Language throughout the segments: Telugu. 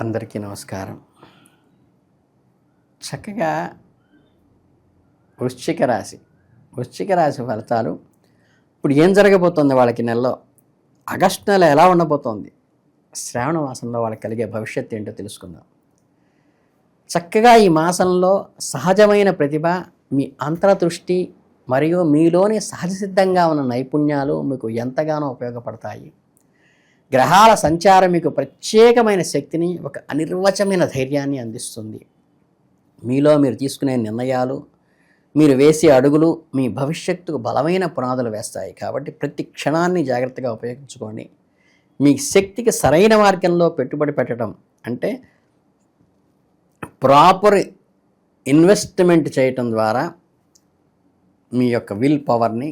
అందరికీ నమస్కారం. చక్కగా వృశ్చిక రాశి. వృశ్చిక రాశి ఫలితాలు ఇప్పుడు ఏం జరగబోతోంది వాళ్ళకి నెలలో? ఆగస్టు నెల ఎలా ఉండబోతోంది? శ్రావణ మాసంలో వాళ్ళకి కలిగే భవిష్యత్తు ఏంటో తెలుసుకుందాం. చక్కగా ఈ మాసంలో సహజమైన ప్రతిభ మీ అంతరదృష్టి మరియు మీలోని సహజసిద్ధంగా ఉన్న నైపుణ్యాలు మీకు ఎంతగానో ఉపయోగపడతాయి. గ్రహాల సంచారం మీకు ప్రత్యేకమైన శక్తిని ఒక అనిర్వచమైన ధైర్యాన్ని అందిస్తుంది. మీలో మీరు తీసుకునే నిర్ణయాలు మీరు వేసే అడుగులు మీ భవిష్యత్తుకు బలమైన పునాదులు వేస్తాయి. కాబట్టి ప్రతి క్షణాన్ని జాగ్రత్తగా ఉపయోగించుకోండి. మీ శక్తికి సరైన మార్గంలో పెట్టుబడి పెట్టడం అంటే ప్రాపర్ ఇన్వెస్ట్మెంట్ చేయటం ద్వారా మీ యొక్క విల్ పవర్ని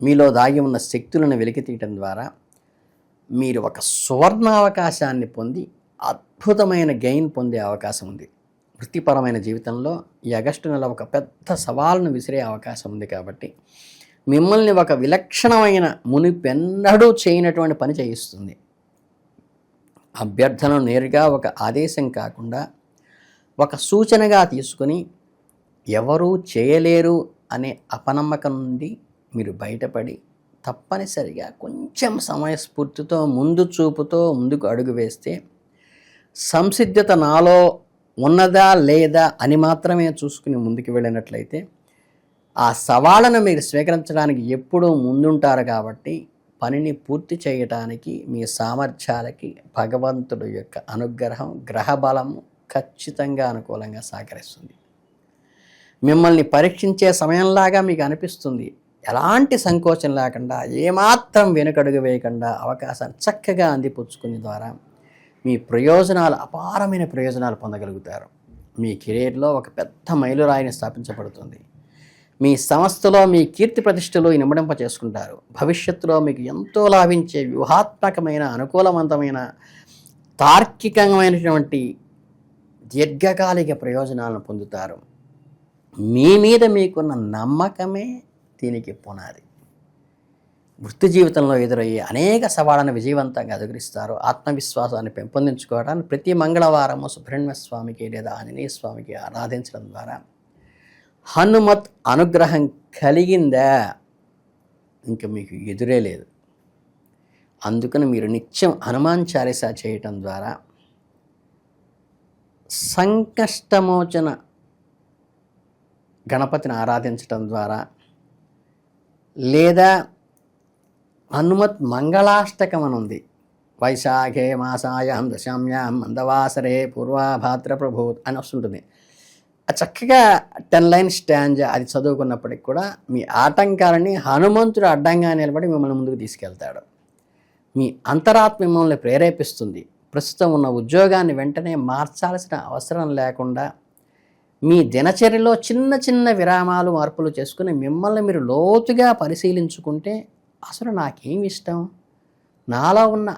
మీలో దాగి ఉన్న శక్తులను వెలికి తీయటం ద్వారా మీరు ఒక సువర్ణావకాశాన్ని పొంది అద్భుతమైన గెయిన్ పొందే అవకాశం ఉంది. వృత్తిపరమైన జీవితంలో ఈ ఆగస్టు నెల ఒక పెద్ద సవాల్ను విసిరే అవకాశం ఉంది కాబట్టి మిమ్మల్ని ఒక విలక్షణమైన మునిపెన్నడూ చేయనటువంటి పని చేయిస్తుంది. అభ్యర్థన నేరుగా ఒక ఆదేశం కాకుండా ఒక సూచనగా తీసుకుని ఎవరూ చేయలేరు అనే అపనమ్మకం నుండి మీరు బయటపడి తప్పనిసరిగా కొంచెం సమయస్ఫూర్తితో ముందు చూపుతో ముందుకు అడుగు వేస్తే సంసిద్ధత నాలో ఉన్నదా లేదా అని మాత్రమే చూసుకుని ముందుకు వెళ్ళినట్లయితే ఆ సవాళ్ళను మీరు స్వీకరించడానికి ఎప్పుడూ ముందుంటారు కాబట్టి పనిని పూర్తి చేయటానికి మీ సామర్థ్యాలకి భగవంతుడు యొక్క అనుగ్రహం గ్రహబలము ఖచ్చితంగా అనుకూలంగా సహకరిస్తుంది. మిమ్మల్ని పరీక్షించే సమయంలాగా మీకు అనిపిస్తుంది. ఎలాంటి సంకోచం లేకుండా ఏమాత్రం వెనుకడుగు వేయకుండా అవకాశాన్ని చక్కగా అందిపుచ్చుకునే ద్వారా మీ ప్రయోజనాలు అపారమైన ప్రయోజనాలు పొందగలుగుతారు. మీ కెరీర్లో ఒక పెద్ద మైలురాయిని స్థాపించబడుతుంది. మీ సంస్థలో మీ కీర్తి ప్రతిష్టలు నిమడింప చేసుకుంటారు. భవిష్యత్తులో మీకు ఎంతో లాభించే వ్యూహాత్మకమైన అనుకూలవంతమైన తార్కికమైనటువంటి దీర్ఘకాలిక ప్రయోజనాలను పొందుతారు. మీ మీద మీకున్న నమ్మకమే దీనికి పునాది. వృత్తి జీవితంలో ఎదురయ్యే అనేక సవాళ్ళను విజయవంతంగా అధిగరిస్తారు ఆత్మవిశ్వాసాన్ని పెంపొందించుకోవడానికి ప్రతి మంగళవారము సుబ్రహ్మణ్య స్వామికి లేదా ఆంజనేయ స్వామికి ఆరాధించడం ద్వారా హనుమత్ అనుగ్రహం కలిగిందా? ఇంకా మీకు ఎదురే లేదు. అందుకని మీరు నిత్యం హనుమాన్ చాలీస చేయటం ద్వారా సంకష్టమోచన గణపతిని ఆరాధించటం ద్వారా లేదా హనుమత్ మంగళాష్టకం అని ఉంది. వైశాఖే మాసాయాం దశామ్యాం మందవాసరే పూర్వాభాద్ర ప్రభూత్ అని వస్తుంటుంది. ఆ చక్కగా టెన్ లైన్ స్టాండ్ అది చదువుకున్నప్పటికి కూడా మీ ఆటంకాలని హనుమంతుడు అడ్డంగా నిలబడి మిమ్మల్ని ముందుకు తీసుకెళ్తాడు. మీ అంతరాత్మ మిమ్మల్ని ప్రేరేపిస్తుంది. ప్రస్తుతం ఉన్న ఉద్యోగాన్ని వెంటనే మార్చాల్సిన అవసరం లేకుండా మీ దినచర్యలో చిన్న చిన్న విరామాలు మార్పులు చేసుకుని మిమ్మల్ని మీరు లోతుగా పరిశీలించుకుంటే అసలు నాకేం ఇష్టం? నాలో ఉన్న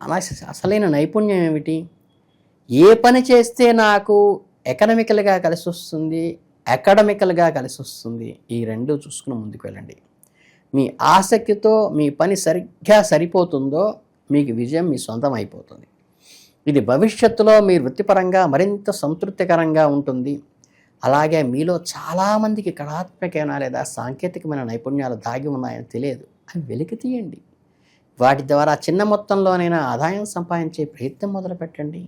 అలా అసలైన నైపుణ్యం ఏమిటి? ఏ పని చేస్తే నాకు ఎకనమికల్గా కలిసి వస్తుంది అకాడమికల్గా కలిసి వస్తుంది ఈ రెండు చూసుకుని ముందుకు వెళ్ళండి. మీ ఆసక్తితో మీ పని సరిగ్గా సరిపోతుందో మీకు విజయం మీ సొంతం అయిపోతుంది. ఇది భవిష్యత్తులో మీ వృత్తిపరంగా మరింత సంతృప్తికరంగా ఉంటుంది. అలాగే మీలో చాలామందికి కళాత్మకమైన లేదా సాంకేతికమైన నైపుణ్యాలు దాగి ఉన్నాయని తెలియదు. అవి వెలికి తీయండి. వాటి ద్వారా చిన్న మొత్తంలోనైనా ఆదాయం సంపాదించే ప్రయత్నం మొదలుపెట్టండి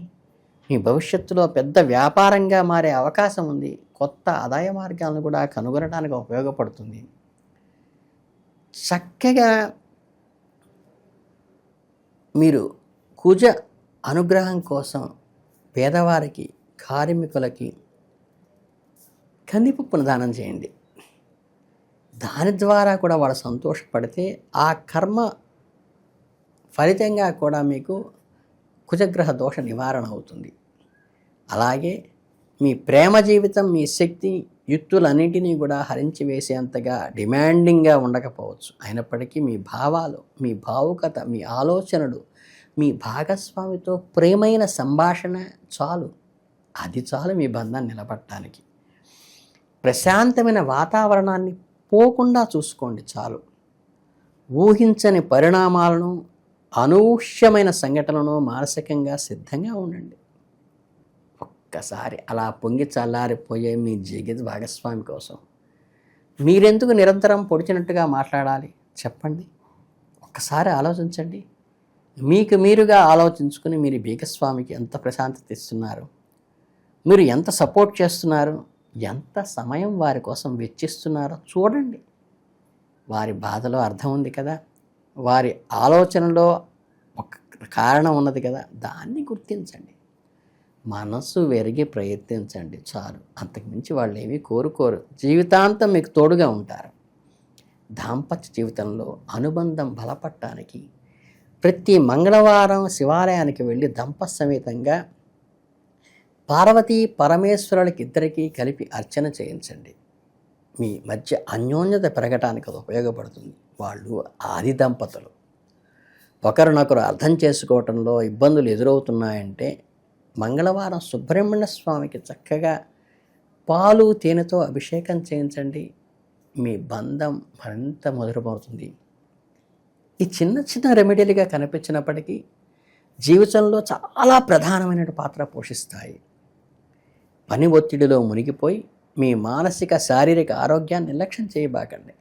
మీ భవిష్యత్తులో పెద్ద వ్యాపారంగా మారే అవకాశం ఉంది. కొత్త ఆదాయ మార్గాలను కూడా కనుగొనడానికి ఉపయోగపడుతుంది. చక్కగా మీరు కుజ అనుగ్రహం కోసం పేదవారికి కార్మికులకి కందిపప్పును దానం చేయండి. దాని ద్వారా కూడా వాళ్ళు సంతోషపడితే ఆ కర్మ ఫలితంగా కూడా మీకు కుజగ్రహ దోష నివారణ అవుతుంది. అలాగే మీ ప్రేమ జీవితం మీ శక్తి యుక్తులన్నింటినీ కూడా హరించి వేసేంతగా డిమాండింగ్గా ఉండకపోవచ్చు. అయినప్పటికీ మీ భావాలు మీ భావుకత మీ ఆలోచనలు మీ భాగస్వామితో ప్రేమైన సంభాషణ చాలు. అది చాలు మీ బంధాన్ని నిలబట్టడానికి. ప్రశాంతమైన వాతావరణాన్ని పోకుండా చూసుకోండి చాలు. ఊహించని పరిణామాలను అనూహ్యమైన సంఘటనలను మానసికంగా సిద్ధంగా ఉండండి. ఒక్కసారి అలా పొంగి చల్లారిపోయే మీ జీవిత భాగస్వామి కోసం. మీరెందుకు నిరంతరం పొడిచినట్టుగా మాట్లాడాలి? చెప్పండి. ఒక్కసారి ఆలోచించండి. మీకు మీరుగా ఆలోచించుకుని మీరు భాగస్వామికి ఎంత ప్రశాంతత ఇస్తున్నారు? మీరు ఎంత సపోర్ట్ చేస్తున్నారు? ఎంత సమయం వారి కోసం వెచ్చిస్తున్నారో చూడండి. వారి బాధలో అర్థం ఉంది కదా? వారి ఆలోచనలో ఒక కారణం ఉన్నది కదా? దాన్ని గుర్తించండి. మనస్సు వెరిగి ప్రయత్నించండి. చాలు. అంతకుమించి వాళ్ళు ఏమీ కోరుకోరు. జీవితాంతం మీకు తోడుగా ఉంటారు. దాంపత్య జీవితంలో అనుబంధం బలపడటానికి ప్రతి మంగళవారం శివాలయానికి వెళ్ళి దంప సమేతంగా పార్వతీ పరమేశ్వరులకి ఇద్దరికీ కలిపి అర్చన చేయించండి. మీ మధ్య అన్యోన్యత పెరగటానికి అది ఉపయోగపడుతుంది. వాళ్ళు ఆది దంపతులు. ఒకరినొకరు అర్థం చేసుకోవటంలో ఇబ్బందులు ఎదురవుతున్నాయంటే మంగళవారం సుబ్రహ్మణ్య స్వామికి చక్కగా పాలు తేనెతో అభిషేకం చేయించండి. మీ బంధం మరింత మధురమవుతుంది. ఈ చిన్న చిన్న రెమెడీలుగా కనిపించినప్పటికీ జీవితంలో చాలా ప్రధానమైన పాత్ర పోషిస్తాయి. పని ఒత్తిడిలో మునిగిపోయి మీ మానసిక శారీరక ఆరోగ్యాన్ని నిర్లక్ష్యం చేయబాకండి.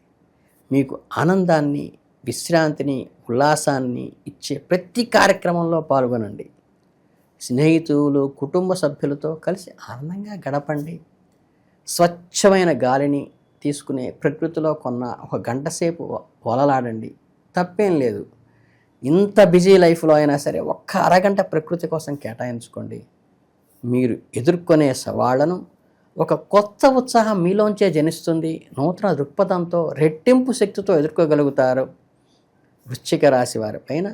మీకు ఆనందాన్ని విశ్రాంతిని ఉల్లాసాన్ని ఇచ్చే ప్రతి కార్యక్రమంలో పాల్గొనండి. స్నేహితులు కుటుంబ సభ్యులతో కలిసి ఆనందంగా గడపండి. స్వచ్ఛమైన గాలిని తీసుకునే ప్రకృతిలో కొన్న ఒక గంట సేపు వలలాడండి. తప్పేం లేదు. ఇంత బిజీ లైఫ్లో అయినా సరే ఒక్క అరగంట ప్రకృతి కోసం కేటాయించుకోండి. మీరు ఎదుర్కొనే సవాళ్ళను ఒక కొత్త ఉత్సాహం మీలోంచే జనిస్తుంది. నూతన దృక్పథంతో రెట్టింపు శక్తితో ఎదుర్కోగలుగుతారు వృశ్చిక రాశి వారి పైన.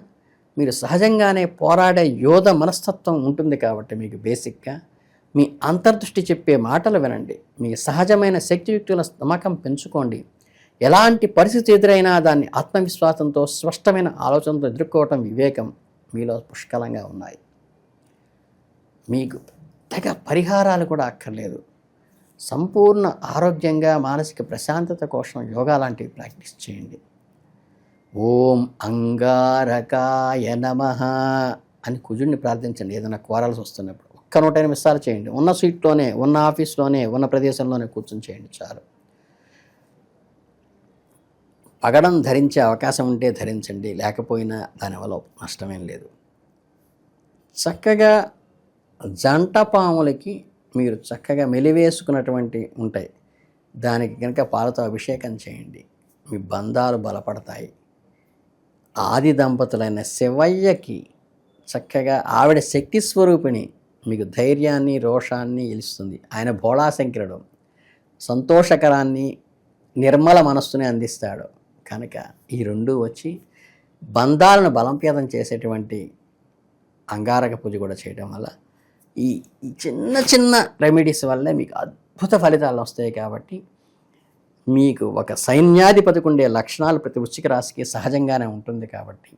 మీరు సహజంగానే పోరాడే యోధ మనస్తత్వం ఉంటుంది కాబట్టి మీకు బేసిక్గా మీ అంతర్దృష్టి చెప్పే మాటలు వినండి. మీ సహజమైన శక్తియుక్తుల నమ్మకం పెంచుకోండి. ఎలాంటి పరిస్థితి ఎదురైనా దాన్ని ఆత్మవిశ్వాసంతో స్పష్టమైన ఆలోచనతో ఎదుర్కోవటం వివేకం మీలో పుష్కలంగా ఉన్నాయి. మీకు తగ పరిహారాలు కూడా అక్కర్లేదు. సంపూర్ణ ఆరోగ్యంగా మానసిక ప్రశాంతత కోసం యోగా లాంటివి ప్రాక్టీస్ చేయండి. ఓం అంగారకాయ నమ అని కుజుడిని ప్రార్థించండి. ఏదైనా కోరాల్సి వస్తున్నప్పుడు ఒక్క నూట ఎనిమిది సార్లు చేయండి. ఉన్న సీట్లోనే ఉన్న ఆఫీస్లోనే ఉన్న ప్రదేశంలోనే కూర్చొని చేయండి చాలు. పగడం ధరించే అవకాశం ఉంటే ధరించండి లేకపోయినా దానివల్ల నష్టమేం లేదు. చక్కగా జంట పాములకి మీరు చక్కగా మెలివేసుకున్నటువంటి ఉంటాయి. దానికి కనుక పాలతో అభిషేకం చేయండి. మీ బంధాలు బలపడతాయి. ఆది దంపతులైన శివయ్యకి చక్కగా ఆవిడ శక్తి స్వరూపిణి మీకు ధైర్యాన్ని రోషాన్ని ఇలుస్తుంది. ఆయన భోళాశంకరుడు సంతోషకరాన్ని నిర్మల మనస్సుని అందిస్తాడు. కనుక ఈ రెండు వచ్చి బంధాలను బలంపేతం చేసేటువంటి అంగారక పూజ కూడా చేయడం వల్ల ఈ ఈ చిన్న చిన్న రెమెడీస్ వల్లే మీకు అద్భుత ఫలితాలు వస్తాయి కాబట్టి మీకు ఒక సైన్యాధిపతికి ఉండే లక్షణాలు ప్రతి వృశ్చిక రాశికి సహజంగానే ఉంటుంది కాబట్టి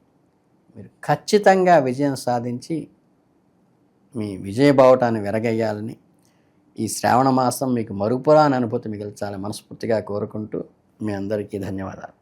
మీరు ఖచ్చితంగా విజయం సాధించి మీ విజయబావటాన్ని వెరగయ్యాలని ఈ శ్రావణ మాసం మీకు మరుపురాని అనుభూతి మిగిల్చాలని మనస్ఫూర్తిగా కోరుకుంటూ మీ అందరికీ ధన్యవాదాలు.